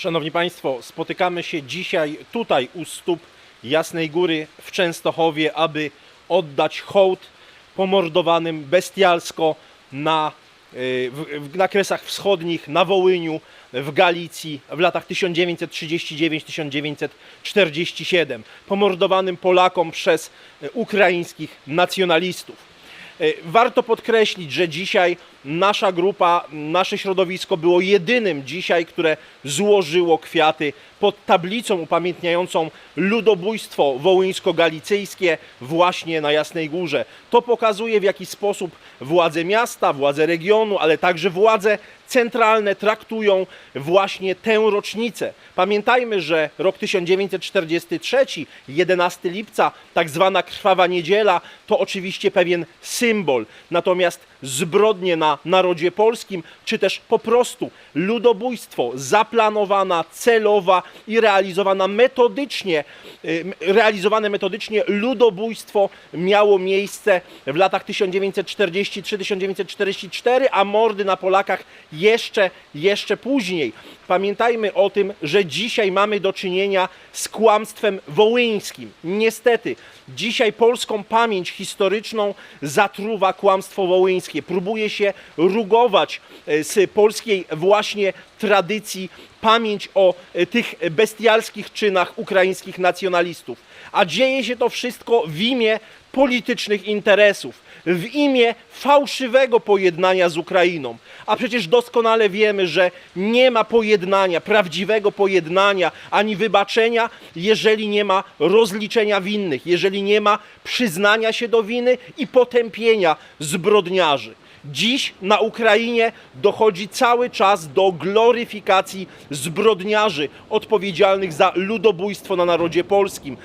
Szanowni Państwo, spotykamy się dzisiaj tutaj u stóp Jasnej Góry w Częstochowie, aby oddać hołd pomordowanym bestialsko na, y, w, na Kresach Wschodnich, na Wołyniu, w Galicji w latach 1939-1947. Pomordowanym Polakom przez y, ukraińskich nacjonalistów. E, Warto podkreślić, że dzisiaj nasza grupa, nasze środowisko było jedynym dzisiaj, które złożyło kwiaty pod tablicą upamiętniającą ludobójstwo wołyńsko-galicyjskie właśnie na Jasnej Górze. To pokazuje w jaki sposób władze miasta, władze regionu, ale także władze centralne traktują właśnie tę rocznicę. Pamiętajmy, że rok 1943, 11 lipca, tak zwana krwawa niedziela, to oczywiście pewien symbol. Natomiast zbrodnie na narodzie polskim, czy też po prostu ludobójstwo zaplanowana, celowa i realizowana metodycznie, y, realizowane metodycznie ludobójstwo miało miejsce w latach 1943-1944, a mordy na Polakach jeszcze, jeszcze później. Pamiętajmy o tym, że dzisiaj mamy do czynienia z kłamstwem wołyńskim. Niestety, dzisiaj polską pamięć historyczną zatruwa kłamstwo wołyńskie. Próbuje się rugować e, z polskiej właśnie tradycji pamięć o e, tych bestialskich czynach ukraińskich nacjonalistów. A dzieje się to wszystko w imię politycznych interesów, w imię fałszywego pojednania z Ukrainą. A przecież doskonale wiemy, że nie ma pojednania, prawdziwego pojednania ani wybaczenia, jeżeli nie ma rozliczenia winnych, jeżeli nie ma przyznania się do winy i potępienia zbrodniarzy. Dziś na Ukrainie dochodzi cały czas do gloryfikacji zbrodniarzy odpowiedzialnych za ludobójstwo na narodzie polskim.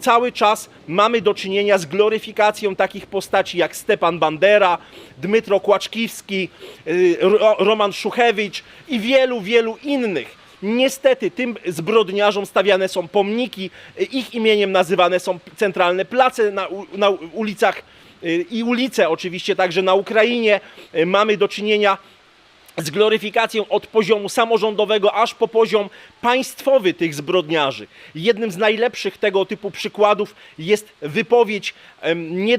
Cały czas mamy do czynienia z gloryfikacją takich postaci jak Stepan Bandera, Dmytro Kłaczkiwski, y, Ro- Roman Szuchewicz i wielu, wielu innych. Niestety tym zbrodniarzom stawiane są pomniki, ich imieniem nazywane są centralne place na, na ulicach i ulice oczywiście także na Ukrainie. Y, Mamy do czynienia z gloryfikacją od poziomu samorządowego aż po poziom państwowy tych zbrodniarzy. Jednym z najlepszych tego typu przykładów jest wypowiedź, nie,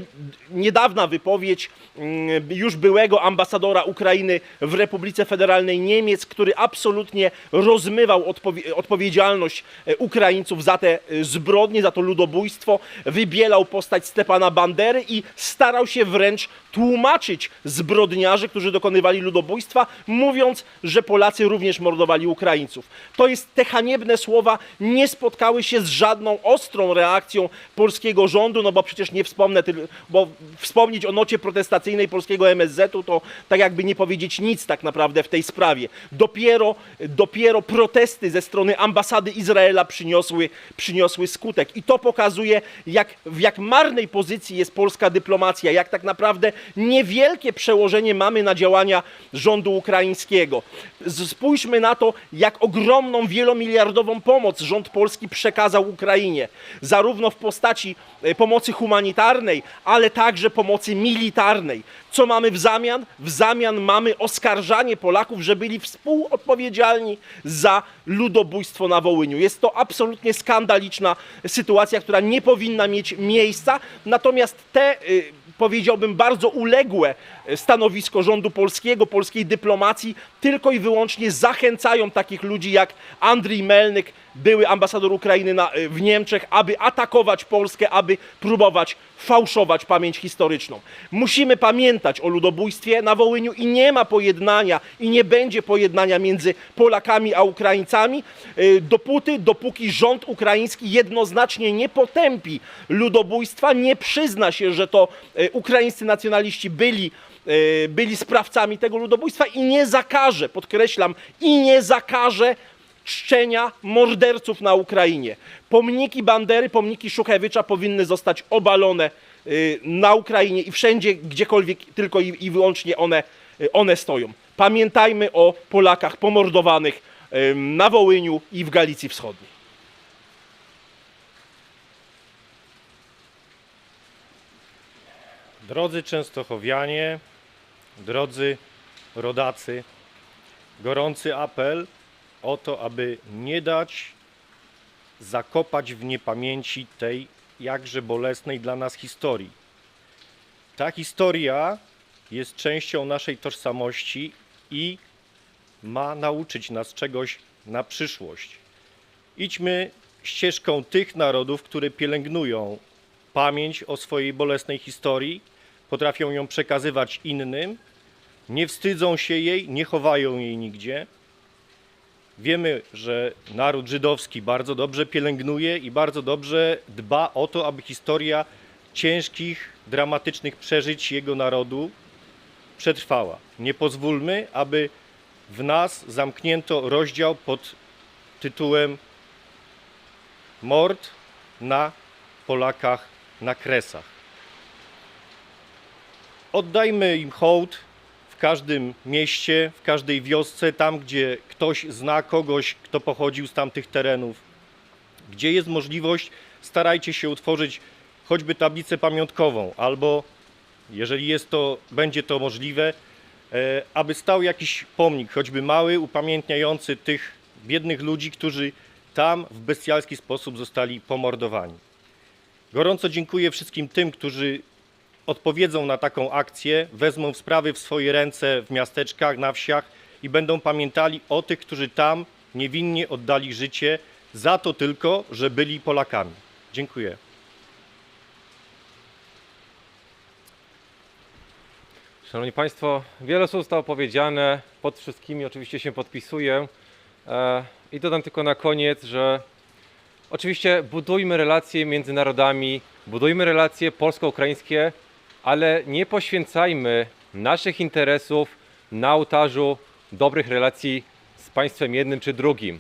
niedawna wypowiedź mm, już byłego ambasadora Ukrainy w Republice Federalnej Niemiec, który absolutnie rozmywał odpowie- odpowiedzialność e, Ukraińców za te e, zbrodnie, za to ludobójstwo, wybielał postać Stepana Bandery i starał się wręcz tłumaczyć zbrodniarzy, którzy dokonywali ludobójstwa, mówiąc, że Polacy również mordowali Ukraińców. To jest te haniebne słowa nie spotkały się z żadną ostrą reakcją polskiego rządu, no bo przecież nie wspomnę, bo wspomnieć o nocie protestacyjnej polskiego MSZ-u to tak jakby nie powiedzieć nic tak naprawdę w tej sprawie. Dopiero, dopiero protesty ze strony ambasady Izraela przyniosły, przyniosły skutek. I to pokazuje, jak, w jak marnej pozycji jest polska dyplomacja, jak tak naprawdę niewielkie przełożenie mamy na działania rządu ukraińskiego. Spójrzmy na to, jak ogromną, wielomiliardową pomoc rząd polski przekazał Ukrainie, zarówno w postaci e, pomocy humanitarnej, ale także pomocy militarnej. Co mamy w zamian? W zamian mamy oskarżanie Polaków, że byli współodpowiedzialni za ludobójstwo na Wołyniu. Jest to absolutnie skandaliczna sytuacja, która nie powinna mieć miejsca. Natomiast te, y, powiedziałbym, bardzo uległe stanowisko rządu polskiego, polskiej dyplomacji, tylko i wyłącznie zachęcają takich ludzi jak Andrii Melnyk, były ambasador Ukrainy na, y, w Niemczech, aby atakować Polskę, aby próbować fałszować pamięć historyczną. Musimy pamiętać o ludobójstwie na Wołyniu i nie ma pojednania i nie będzie pojednania między Polakami a Ukraińcami, y, dopóty, dopóki rząd ukraiński jednoznacznie nie potępi ludobójstwa, nie przyzna się, że to y, ukraińscy nacjonaliści byli byli sprawcami tego ludobójstwa i nie zakaże, podkreślam, i nie zakaże czczenia morderców na Ukrainie. Pomniki Bandery, pomniki Szuchewicza powinny zostać obalone y, na Ukrainie i wszędzie, gdziekolwiek tylko i, wyłącznie one, y, one stoją. Pamiętajmy o Polakach pomordowanych na Wołyniu i w Galicji Wschodniej. Drodzy Częstochowianie, drodzy rodacy, gorący apel o to, aby nie dać zakopać w niepamięci tej jakże bolesnej dla nas historii. Ta historia jest częścią naszej tożsamości i ma nauczyć nas czegoś na przyszłość. Idźmy ścieżką tych narodów, które pielęgnują pamięć o swojej bolesnej historii, potrafią ją przekazywać innym, nie wstydzą się jej, nie chowają jej nigdzie. Wiemy, że naród żydowski bardzo dobrze pielęgnuje i bardzo dobrze dba o to, aby historia ciężkich, dramatycznych przeżyć jego narodu przetrwała. Nie pozwólmy, aby w nas zamknięto rozdział pod tytułem Mord na Polakach na Kresach. Oddajmy im hołd w każdym mieście, w każdej wiosce, tam gdzie ktoś zna kogoś, kto pochodził z tamtych terenów. Gdzie jest możliwość, starajcie się utworzyć choćby tablicę pamiątkową, albo jeżeli jest to, będzie to możliwe, e, aby stał jakiś pomnik, choćby mały, upamiętniający tych biednych ludzi, którzy tam w bestialski sposób zostali pomordowani. Gorąco dziękuję wszystkim tym, którzy odpowiedzą na taką akcję, wezmą sprawy w swoje ręce w miasteczkach, na wsiach i będą pamiętali o tych, którzy tam niewinnie oddali życie za to tylko, że byli Polakami. Dziękuję. Szanowni Państwo, wiele słów zostało powiedziane, pod wszystkimi oczywiście się podpisuję. E, I dodam tylko na koniec, że oczywiście budujmy relacje między narodami, budujmy relacje polsko-ukraińskie, ale nie poświęcajmy naszych interesów na ołtarzu dobrych relacji z państwem jednym czy drugim.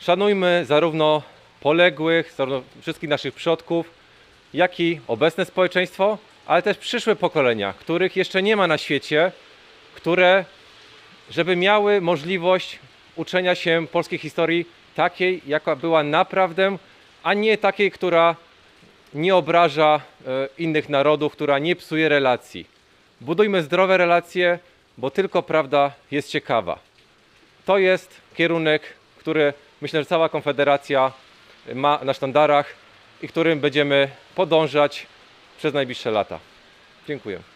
Szanujmy zarówno poległych, zarówno wszystkich naszych przodków, jak i obecne społeczeństwo, ale też przyszłe pokolenia, których jeszcze nie ma na świecie, które, żeby miały możliwość uczenia się polskiej historii takiej, jaka była naprawdę, a nie takiej, która nie obraża e, innych narodów, która nie psuje relacji. Budujmy zdrowe relacje, bo tylko prawda jest ciekawa. To jest kierunek, który myślę, że cała Konfederacja ma na sztandarach i którym będziemy podążać przez najbliższe lata. Dziękuję.